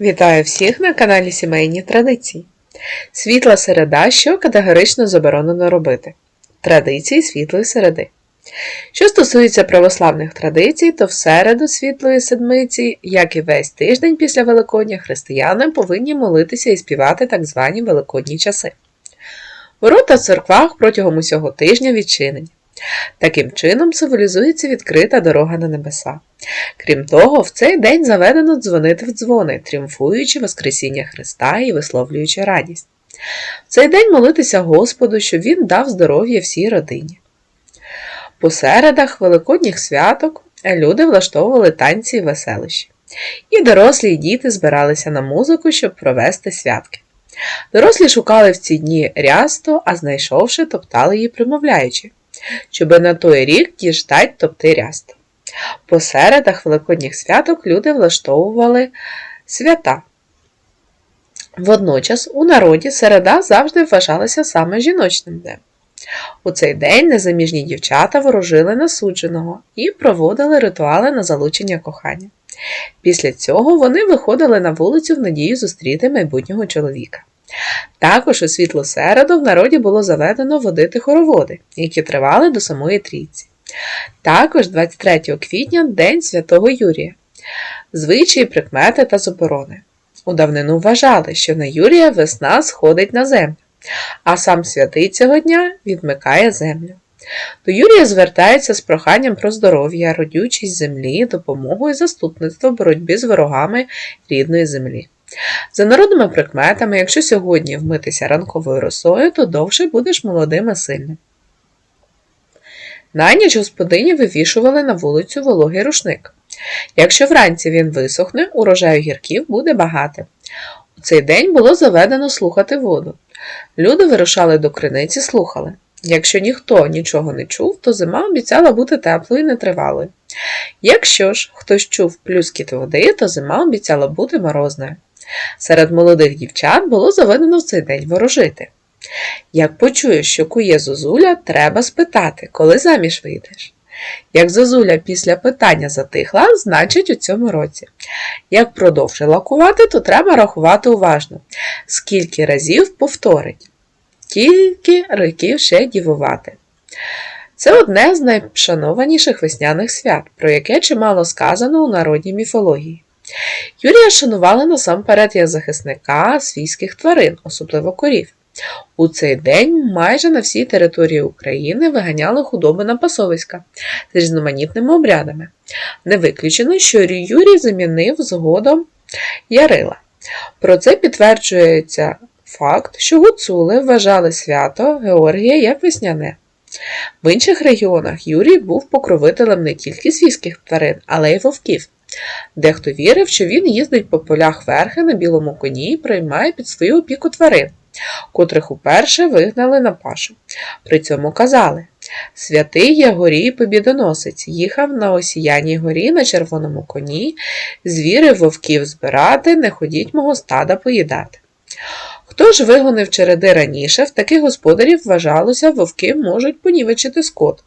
Вітаю всіх на каналі Сімейні Традиції. Світла середа, що категорично заборонено робити. Традиції світлої середи. Що стосується православних традицій, то в середу світлої седмиці, як і весь тиждень після Великодня, християни повинні молитися і співати так звані великодні часи. Ворота в церквах протягом усього тижня відчинені. Таким чином символізується відкрита дорога на небеса. Крім того, в цей день заведено дзвонити в дзвони, тріумфуючи Воскресіння Христа і висловлюючи радість. В цей день молитися Господу, щоб Він дав здоров'я всій родині. По середах великодніх святок люди влаштовували танці і веселищі. І дорослі і діти збиралися на музику, щоб провести святки. Дорослі шукали в ці дні рясту, а знайшовши, топтали її, примовляючи, щоби на той рік діждать топти рясту. По середах великодніх святок люди влаштовували свята. Водночас у народі середа завжди вважалася саме жіночним днем. У цей день незаміжні дівчата ворожили насудженого і проводили ритуали на залучення кохання. Після цього вони виходили на вулицю в надію зустріти майбутнього чоловіка. Також у світлу середу в народі було заведено водити хороводи, які тривали до самої трійці. Також 23 квітня День Святого Юрія, звичаї, прикмети та заборони. У давнину вважали, що на Юрія весна сходить на землю, а сам святий цього дня відмикає землю. До Юрія звертається з проханням про здоров'я, родючість землі, допомогу і заступництво в боротьбі з ворогами рідної землі. За народними прикметами, якщо сьогодні вмитися ранковою росою, то довше будеш молодим і сильним. На ніч господині вивішували на вулицю вологий рушник. Якщо вранці він висохне, урожаю гірків буде багато. У цей день було заведено слухати воду. Люди вирушали до криниці, слухали. Якщо ніхто нічого не чув, то зима обіцяла бути теплою і нетривалою. Якщо ж хтось чув плюскіт води, то зима обіцяла бути морозною. Серед молодих дівчат було заведено в цей день ворожити. Як почуєш, що кує зозуля, треба спитати, коли заміж вийдеш. Як зозуля після питання затихла, значить у цьому році. Як продовжила кувати, то треба рахувати уважно, скільки разів повторить, тільки років ще дівувати. Це одне з найшанованіших весняних свят, про яке чимало сказано у народній міфології. Юрія шанували насамперед як захисника свійських тварин, особливо корів. У цей день майже на всій території України виганяли худоби на пасовиська з різноманітними обрядами. Не виключено, що Юрій замінив згодом Ярила. Про це підтверджується факт, що гуцули вважали свято Георгія як весняне. В інших регіонах Юрій був покровителем не тільки свійських тварин, але й вовків. Дехто вірив, що він їздить по полях верхи на білому коні і приймає під свою опіку тварин, котрих уперше вигнали на пашу. При цьому казали Святий Ягорій Побідоносець їхав на осіяній горі на червоному коні, звіри вовків збирати, не ходіть мого стада поїдати. Хто ж вигонив череди раніше, в таких господарів вважалося, вовки можуть понівечити скот,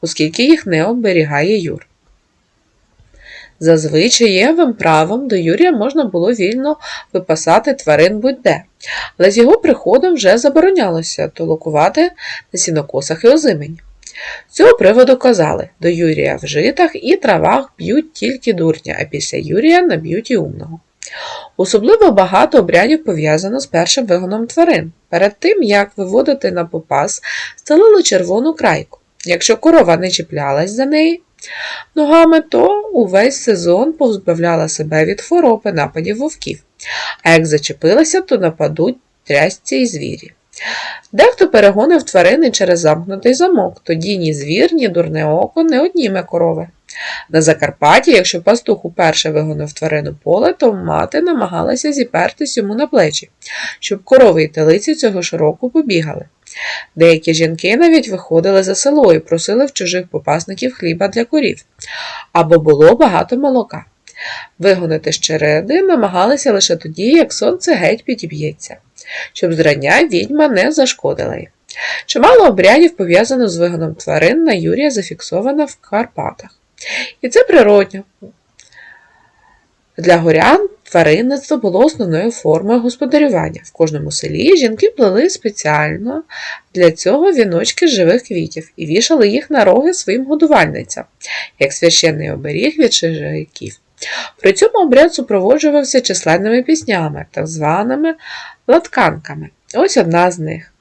оскільки їх не оберігає Юр. За звичаєвим правом до Юрія можна було вільно випасати тварин будь-де, але з його приходом вже заборонялося толокувати на сінокосах і озимені. З цього приводу казали, до Юрія в житах і травах б'ють тільки дурня, а після Юрія наб'ють і умного. Особливо багато обрядів пов'язано з першим вигоном тварин. Перед тим, як виводити на попас, стелили червону крайку. Якщо корова не чіплялась за неї ногами, то увесь сезон позбавляла себе від хвороби нападів вовків, а як зачепилася, то нападуть трясці і звірі. Дехто перегонив тварини через замкнутий замок, тоді ні звір, ні дурне око не одніме корови. На Закарпатті, якщо пастух уперше вигонив тварину поле, то мати намагалася зіпертись йому на плечі, щоб корови й телиці цього ж побігали. Деякі жінки навіть виходили за село і просили в чужих попасників хліба для корів, або було багато молока. Вигонити з череди намагалися лише тоді, як сонце геть підіб'ється, щоб зрання відьма не зашкодила їй. Чимало обрядів пов'язано з вигоном тварин на Юрія зафіксовано в Карпатах. І це природньо. Для горян тваринництво було основною формою господарювання. В кожному селі жінки плели спеціально для цього віночки живих квітів і вішали їх на роги своїм годувальницям, як священний оберіг від чижаків. При цьому обряд супроводжувався численними піснями, так званими латканками. Ось одна з них.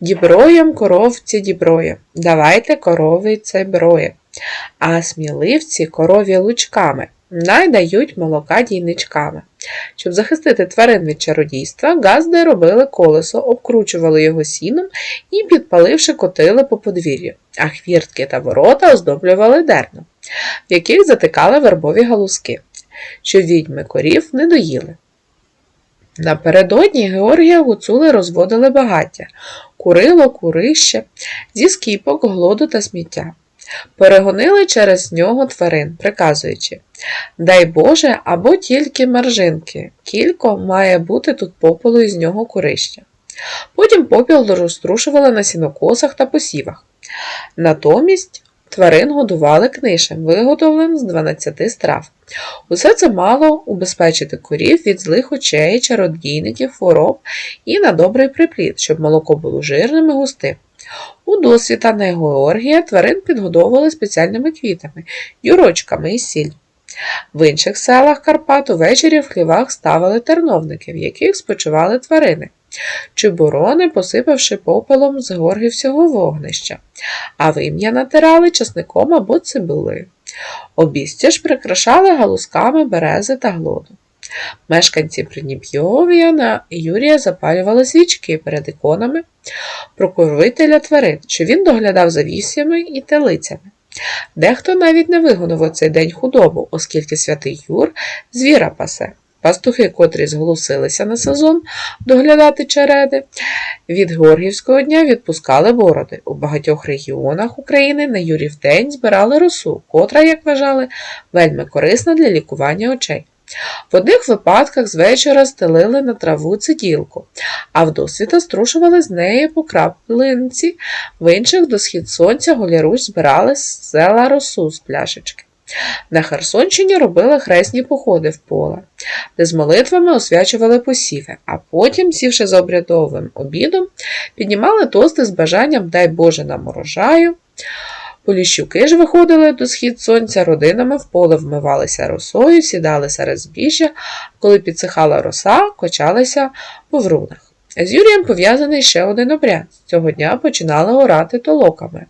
Діброєм коровці діброєм, давайте корові це броє, а сміливці корові лучками, най дають молока дійничками. Щоб захистити тварин від чародійства, газди робили колесо, обкручували його сіном і, підпаливши, котили по подвір'ю, а хвіртки та ворота оздоблювали дерном, в яких затикали вербові галузки, щоб відьми корів не доїли. Напередодні Георгія гуцули розводили багаття, курило, курище, зі скіпок, глоду та сміття. Перегонили через нього тварин, приказуючи Дай Боже, або тільки маржинки, кілько має бути тут попелу із нього курища. Потім попіл розтрушували на сінокосах та посівах. Натомість тварин годували книшем, виготовленим з 12 страв. Усе це мало убезпечити корів від злих очей, чародійників, хвороб і на добрий припліт, щоб молоко було жирним і густим. У досвіта на Георгія тварин підгодовували спеціальними квітами, юрочками і сіль. В інших селах Карпат увечері в хлівах ставили терновники, в яких спочивали тварини, чи борони, посипавши попелом з горгівського вогнища, а вим'я натирали часником або цибулею. Обістя ж прикрашали галузками берези та глоду. Мешканці Придніп'йов'я на Юрія запалювали свічки перед іконами прокурвителя тварин, що він доглядав за вісями і телицями. Дехто навіть не вигонив у цей день худобу, оскільки святий Юр звіра пасе. Пастухи, котрі зголосилися на сезон доглядати череди, від Георгівського дня відпускали бороди. У багатьох регіонах України на Юрів день збирали росу, котра, як вважали, вельми корисна для лікування очей. В одних випадках з вечора стелили на траву циділку, а вдосвіта струшували з неї по краплинці, в інших до схід сонця голіруч збирали з села росу з пляшечки. На Херсонщині робили хресні походи в поле, де з молитвами освячували посіви, а потім, сівши за обрядовим обідом, піднімали тости з бажанням дай Боже нам урожаю. Поліщуки ж виходили до схід сонця родинами в поле вмивалися росою, сідали серед збіжжя, коли підсихала роса, кочалися по врунах. З Юрієм пов'язаний ще один обряд. Цього дня починали орати толоками.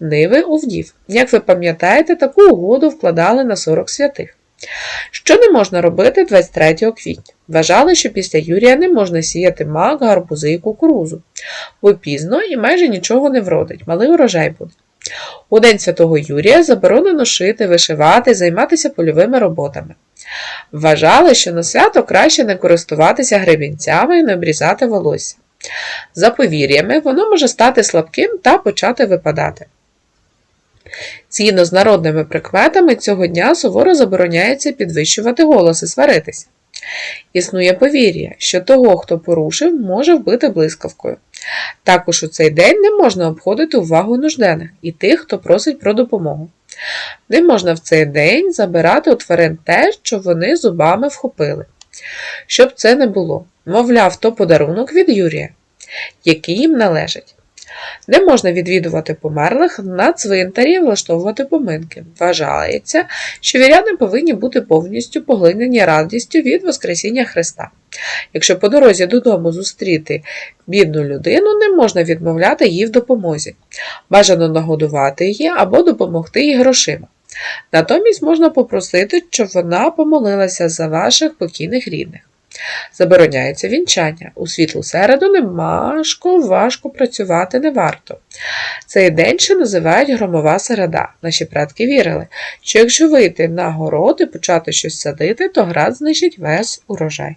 Ниви у. Як ви пам'ятаєте, таку угоду вкладали на 40 святих. Що не можна робити 23 квітня? Вважали, що після Юрія не можна сіяти мак, гарбузи і кукурузу, бо пізно і майже нічого не вродить, малий урожай буде. У День Святого Юрія заборонено шити, вишивати, займатися польовими роботами. Вважали, що на свято краще не користуватися гребінцями і не обрізати волосся. За повір'ями, воно може стати слабким та почати випадати. Згідно з народними прикметами, цього дня суворо забороняється підвищувати голос і сваритися. Існує повір'я, що того, хто порушив, може вбити блискавкою. Також у цей день не можна обходити увагу нужденних і тих, хто просить про допомогу. Не можна в цей день забирати у тварин те, що вони зубами вхопили. Щоб це не було, мовляв, то подарунок від Юрія, який їм належить. Не можна відвідувати померлих на цвинтарі і влаштовувати поминки. Вважається, що віряни повинні бути повністю поглинені радістю від Воскресіння Христа. Якщо по дорозі додому зустріти бідну людину, не можна відмовляти їй в допомозі. Бажано нагодувати її або допомогти їй грошима. Натомість можна попросити, щоб вона помолилася за ваших покійних рідних. Забороняється вінчання. У світлу середу немашко важко працювати не варто. Цей день ще називають громова середа. Наші предки вірили, що якщо вийти на город і почати щось садити, то град знищить весь урожай.